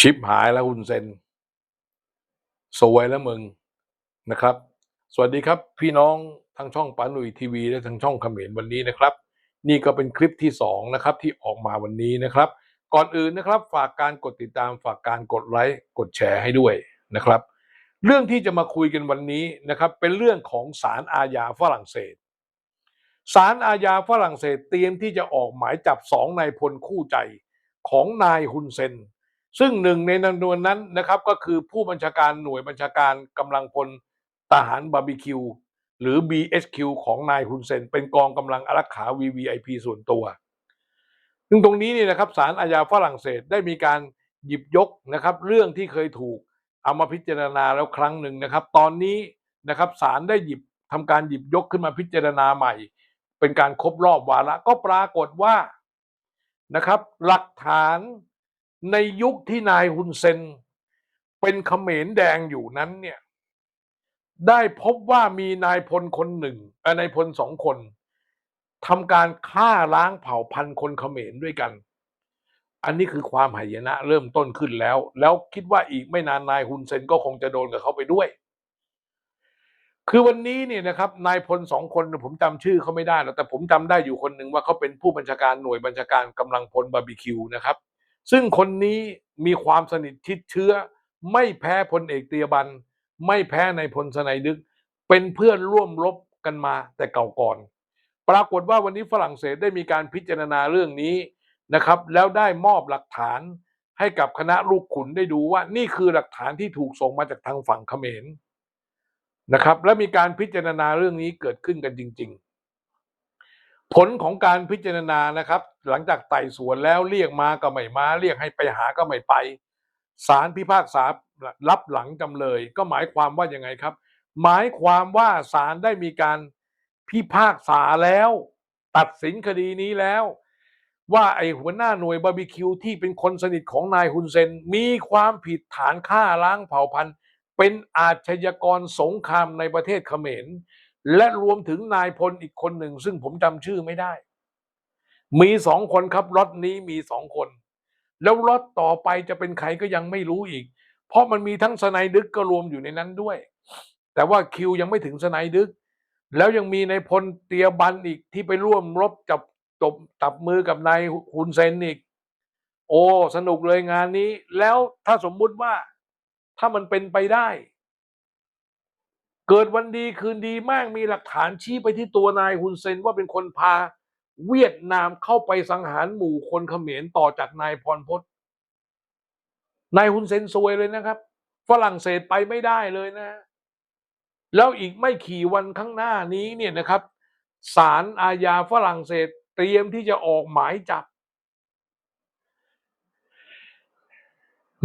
ชิปหายแล้วคุณเซนสวยแล้วมึงนะครับ สวัสดีครับ พี่น้องทางช่องปานุยทีวีและทางช่องเขมรวันนี้นะครับ นี่ก็เป็นคลิปที่สองนะครับที่ออกมาวันนี้นะครับ ก่อนอื่นนะครับ ฝากการกดติดตามฝากการกดไลค์กดแชร์ให้ด้วยนะครับ เรื่องที่จะมาคุยกันวันนี้นะครับ เป็นเรื่องของศาลอาญาฝรั่งเศสศาลอาญาฝรั่งเศสเตรียมที่จะออกหมายจับสองนายพลคู่ใจของนายฮุนเซน ซึ่งหนึ่งในจำนวนนั้นนะครับก็คือผู้บัญชาการหน่วยบัญชาการกำลังพลทหารบาร์บีคิวหรือ BHQ ของนายฮุนเซน เป็นกองกำลังอารักขา VVIP ส่วนตัว ซึ่งตรงนี้เนี่ยนะครับศาลอาญาฝรั่งเศสได้มีการหยิบยกนะครับ เรื่องที่เคยถูกเอามาพิจารณาแล้วครั้งหนึ่งนะครับ ตอนนี้นะครับศาลได้หยิบทำการหยิบยกขึ้นมาพิจารณาใหม่ เป็นการครบรอบวาระก็ปรากฏว่านะครับ หลักฐาน ในยุคที่นายฮุนเซน เป็นเขมรแดงอยู่นั้นเนี่ยได้พบว่ามีนายพลคนหนึ่งนายพลสองคนทำการฆ่าล้างเผ่าพันธุ์คนเขมรด้วยกัน อันนี้คือความหายนะเริ่มต้นขึ้นแล้ว แล้วคิดว่าอีกไม่นานนายฮุนเซนก็คงจะโดนกับเขาไปด้วย คือวันนี้เนี่ยนะครับนายพลสองคนผมจำชื่อเขาไม่ได้แล้วแต่ผมจำได้อยู่คนหนึ่งว่าเขาเป็นผู้บัญชาการหน่วยบัญชาการกำลังพลบาร์บีคิวนะครับ ซึ่งคนนี้มีความสนิทชิดเชื้อ ไม่แพ้พลเอกเตียบัน ไม่แพ้ในพลสไนดึก เป็นเพื่อนร่วมรบกันมาแต่เก่าก่อน ปรากฏว่าวันนี้ฝรั่งเศสได้มีการพิจารณาเรื่องนี้นะครับ แล้วได้มอบหลักฐานให้กับคณะลูกขุนได้ดูว่านี่คือหลักฐานที่ถูกส่งมาจากทางฝั่งเขมรนะครับ และมีการพิจารณาเรื่องนี้เกิดขึ้นกันจริง ๆ ผลของการพิจารณานะครับ หลังจากไต่สวนแล้วเรียกมาก็ไม่มา เรียกให้ไปหาก็ไม่ไปศาลพิพากษารับหลังจำเลย ก็หมายความว่ายังไงครับ หมายความว่าศาลได้มีการพิพากษาแล้ว ตัดสินคดีนี้แล้ว ว่าไอหัวหน้าหน่วยบาร์บีคิวที่เป็นคนสนิทของนายฮุนเซน มีความผิดฐานฆ่าล้างเผ่าพันธุ์ เป็นอาชญากรสงครามในประเทศเขมร และรวมถึงนายพลอีกคนหนึ่ง ซึ่งผมจำชื่อไม่ได้ มีสองคนครับล็อตนี้มีสองคน แล้วล็อตต่อไปจะเป็นใครก็ยังไม่รู้อีก เพราะมันมีทั้งสไนดึกก็รวมอยู่ในนั้นด้วย แต่ว่าคิวยังไม่ถึงสไนดึก แล้วยังมีนายพลเตียบันอีกที่ไปร่วมรบจับตบตับมือกับนายฮุนเซนอีก โอ้สนุกเลยงานนี้ แล้วถ้าสมมุติว่าถ้ามันเป็นไปได้ เกิดวันดีคืนดีมากมีหลักฐานชี้ไปที่ตัวนายฮุนเซนว่าเป็นคนพาเวียดนามเข้าไปสังหารหมู่คนเขมรต่อจากนายพรพศนายฮุนเซนซวยเลยนะครับ ฝรั่งเศสไปไม่ได้เลยนะ แล้วอีกไม่กี่วันข้างหน้านี้เนี่ยนะครับศาลอาญาฝรั่งเศสเตรียมที่จะออกหมายจับ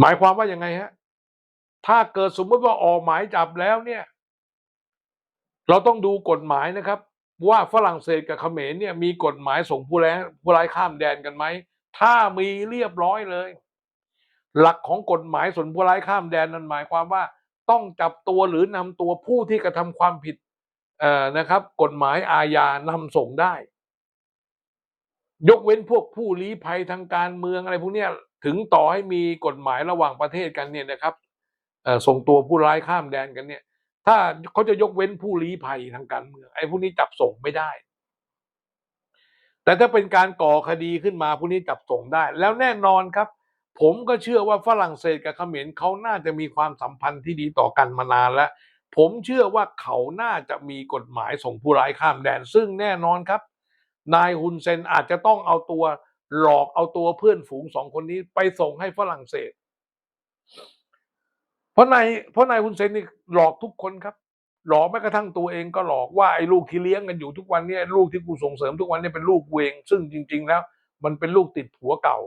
หมายความว่ายังไงฮะถ้าเกิดสมมติว่าออกหมายจับแล้วเนี่ย เราต้องดูกฎหมายนะครับ ว่าฝรั่งเศสกับเขมรเนี่ยมีกฎหมายส่งผู้แร้ายผู้ร้ายข้ามแดนกันไหมถ้ามีเรียบร้อยเลย หลักของกฎหมายส่วนผู้ร้ายข้ามแดนนั้นหมายความว่าต้องจับตัวหรือนำตัวผู้ที่กระทำความผิดนะครับ กฎหมายอาญานำส่งได้ ยกเว้นพวกผู้ลี้ภัยทางการเมืองอะไรพวกนี้ถึงต่อให้มีกฎหมายระหว่างประเทศกันเนี่ยนะครับส่งตัวผู้ร้ายข้ามแดนกันเนี่ย ถ้าเขาจะยกเว้นผู้ลี้ภัยทางการเมืองไอ้พวกนี้จับส่งไม่ได้ แต่ถ้าเป็นการก่อคดีขึ้นมาพวกนี้จับส่งได้ แล้วแน่นอนครับ ผมก็เชื่อว่าฝรั่งเศสกับเขมรเขาน่าจะมีความสัมพันธ์ที่ดีต่อกันมานานแล้ว ผมเชื่อว่าเขาน่าจะมีกฎหมายส่งผู้ร้ายข้ามแดน ซึ่งแน่นอนครับ นายฮุนเซนอาจจะต้องเอาตัวหลอกเอาตัวเพื่อนฝูงสองคนนี้ไปส่งให้ฝรั่งเศส เพราะนายเพราะนายฮุนเซนนี่หลอกทุกคนครับ หลอกแม้กระทั่งตัวเองก็หลอกว่าไอ้ลูกที่เลี้ยงกันอยู่ทุกวันเนี้ลูกที่กูส่งเสริมทุกวันเนี้เป็นลูกเองซึ่งจริง ๆ แล้ว มันเป็นลูกติดผัวเก่า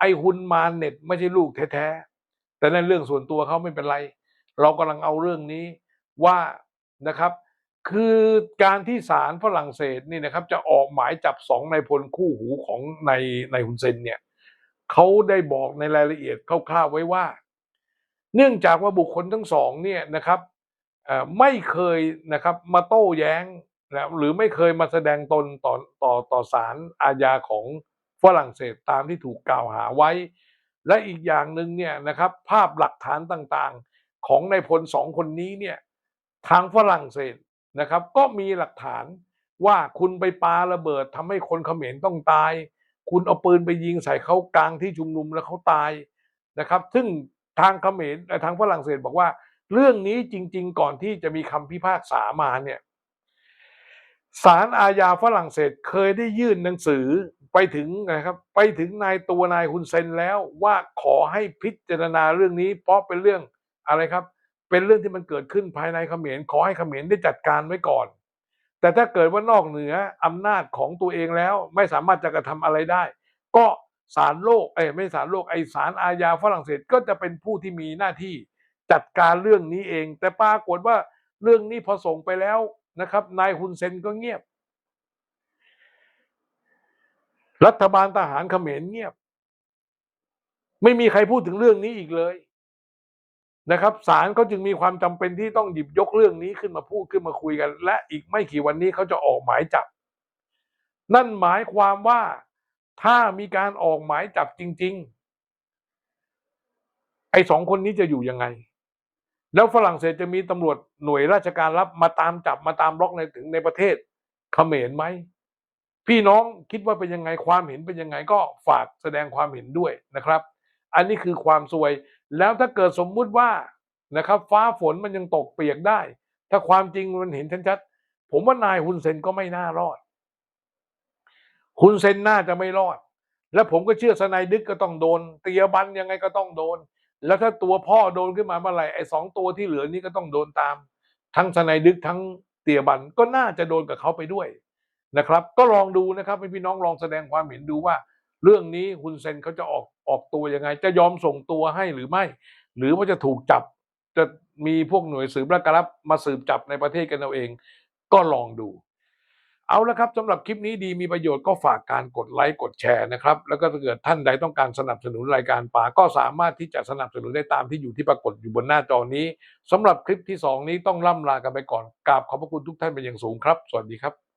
ไอ้ฮุนมาเน็ตไม่ใช่ลูกแท้ๆแต่นั่นเรื่องส่วนตัวเขาไม่เป็นไร เรากำลังเอาเรื่องนี้ว่านะครับ คือการที่ศาลฝรั่งเศสนี่นะครับ จะออกหมายจับสองนายพลคู่หูของในในฮุนเซนเนี่ยเขาได้บอกในรายละเอียดคร่าวๆไว้ว่า เนื่องจากว่าบุคคลทั้งสองเนี่ยนะครับไม่เคยนะครับมาโต้แย้งนะหรือไม่เคยมาแสดงตนต่อต่อต่อศาลอาญาของฝรั่งเศสตามที่ถูกกล่าวหาไว้ และอีกอย่างหนึ่งเนี่ยนะครับภาพหลักฐานต่างๆของนายพลสองคนนี้เนี่ยทางฝรั่งเศสนะครับ ก็มีหลักฐานว่าคุณไปปาระเบิดทำให้คนเขมรต้องตาย คุณเอาปืนไปยิงใส่เขากลางที่ชุมนุมแล้วเขาตายนะครับ ซึ่ง ทางเขมรทางฝรั่งเศสบอกว่า เรื่องนี้จริง ๆ ก่อนที่จะมีคำพิพากษามาเนี่ยศาลอาญาฝรั่งเศสเคยได้ยื่นหนังสือไปถึงนะครับ ไปถึงนายตัวนายฮุนเซนแล้วว่าขอให้พิจารณาเรื่องนี้ เพราะเป็นเรื่องอะไรครับ เป็นเรื่องที่มันเกิดขึ้นภายในเขมรขอให้เขมรได้จัดการไว้ก่อน แต่ถ้าเกิดว่านอกเหนืออำนาจของตัวเองแล้วไม่สามารถจะกระทำอะไรได้ ก็ ศาลโลกเอ้ยไม่ศาลโลกไอศาลอาญาฝรั่งเศสก็จะเป็นผู้ที่มีหน้าที่จัดการเรื่องนี้เอง แต่ปรากฏว่าเรื่องนี้พอส่งไปแล้วนะครับ นายฮุนเซนก็เงียบ รัฐบาลทหารเขมรเงียบ ไม่มีใครพูดถึงเรื่องนี้อีกเลยนะครับศาลเขาจึงมีความจำเป็นที่ต้องหยิบยกเรื่องนี้ขึ้นมาพูดขึ้นมาคุยกัน และอีกไม่กี่วันนี้เขาจะออกหมายจับ นั่นหมายความว่า ถ้ามีการออกหมายจับจริง ๆ ไอ้สองคนนี้จะอยู่ยังไง แล้วฝรั่งเศสจะมีตำรวจหน่วยราชการรับมาตามจับมาตามล็อกในถึงในประเทศเขมรไหมพี่น้องคิดว่าเป็นยังไงความเห็นเป็นยังไงก็ฝากแสดงความเห็นด้วยนะครับ อันนี้คือความซวย แล้วถ้าเกิดสมมุติว่านะครับ ฟ้าฝนมันยังตกเปียกได้ ถ้าความจริงมันเห็นชัดๆผมว่านายฮุนเซนก็ไม่น่ารอด ฮุนเซนน่าจะไม่รอด และผมก็เชื่อสนายดึกก็ต้องโดน เตียบันยังไงก็ต้องโดน แล้วถ้าตัวพ่อโดนขึ้นมาเมื่อไหร่ไอ้สองตัวที่เหลือนี่ก็ต้องโดนตาม ทั้งสนายดึกทั้งเตียบันก็น่าจะโดนกับเขาไปด้วยนะครับ ก็ลองดูนะครับพี่น้องลองแสดงความเห็นดูว่า เรื่องนี้ฮุนเซนเขาจะออกออกตัวยังไง จะยอมส่งตัวให้หรือไม่ หรือว่าจะถูกจับ จะมีพวกหน่วยสืบราชการรับมาสืบจับในประเทศกันเอาเอง ก็ลองดู เอาละครับสำหรับคลิปนี้ดีมีประโยชน์ก็ฝากการกดไลค์กดแชร์นะครับ แล้วก็ถ้าเกิดท่านใดต้องการสนับสนุนรายการป่าก็สามารถที่จะสนับสนุนได้ตามที่อยู่ที่ปรากฏอยู่บนหน้าจอนี้สำหรับคลิปที่สองนี้ต้องล่ำลากันไปก่อนกราบขอบพระคุณทุกท่านเป็นอย่างสูงครับ สวัสดีครับ